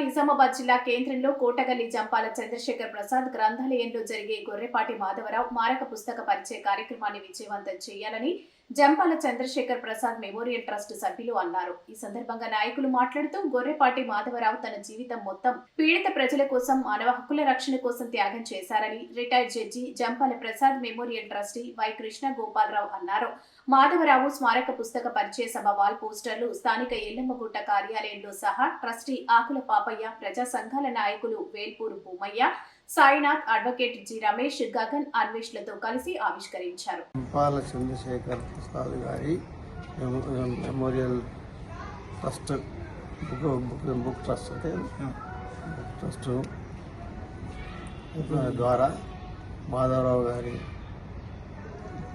నిజామాబాద్ జిల్లా కేంద్రంలో కోటగల్లి జంపాల చంద్రశేఖర్ ప్రసాద్ గ్రంథాలయంలో జరిగే గొర్రెపాటి మాధవరావు మారక పుస్తక పరిచయ కార్యక్రమాన్ని విజయవంతం చేయాలని జంపాల చంద్రశేఖర్ ప్రసాద్ మెమోరియల్ ట్రస్ట్ సభ్యులు అన్నారు. ఈ సందర్భంగా నాయకులు మాట్లాడుతూ గొర్రెపాటి మాధవరావు తన జీవితం మొత్తం పీడిత ప్రజల కోసం మానవ హక్కుల రక్షణ కోసం త్యాగం చేశారని retired judge Jampala Prasad memorial trustee Y Krishna Gopalarao అన్నారు. మాధవరావు స్మారక పుస్తక పరిచయ సభ వాల్ పోస్టర్లు స్థానిక ఎల్లమ్మగుట్ట కార్యాలయంలో సహా ట్రస్టీ ఆకుల పాపయ్య ప్రజా సంఘాల నాయకులు వేల్పూరు భూమయ్య సాయినాథ్ అడ్వకేట్ జి రమేష్ గగన్ అన్వేష్లతో కలిసి ఆవిష్కరించారు. పాల చంద్రశేఖర్ ప్రసాద్ గారి memo- memorial trust book book book trust అంటే బుక్ ట్రస్ట్ ద్వారా మాధవరావు గారి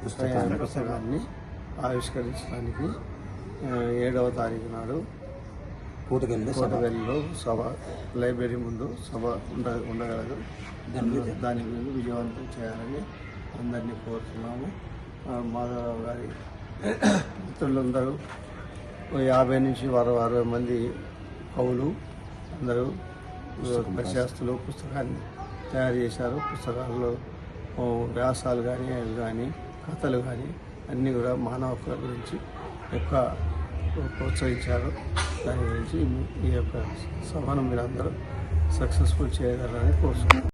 పుస్తకాన్ని పుస్తకాన్ని ఆవిష్కరించడానికి ఏడవ తారీఖు నాడు పూతకెళ్ళి కోటవెల్లిలో సభ లైబ్రరీ ముందు సభ ఉండ ఉండగలదు. దాని గురించి విజయవంతం చేయాలని అందరినీ కోరుతున్నాము. మాధవరావు గారి మిత్రులందరూ యాభై నుంచి అరవై అరవై మంది కవులు అందరూ పరిశాస్తులు పుస్తకాన్ని తయారు చేశారు. పుస్తకాల్లో వ్యాసాలు కానీ అవి కానీ కథలు కానీ అన్నీ కూడా మానవ గురించి ఎక్కువ ప్రోత్సహించారు. దాని గురించి ఈ యొక్క సభను మీరందరూ సక్సెస్ఫుల్ చేయగలరని కోరుతున్నాను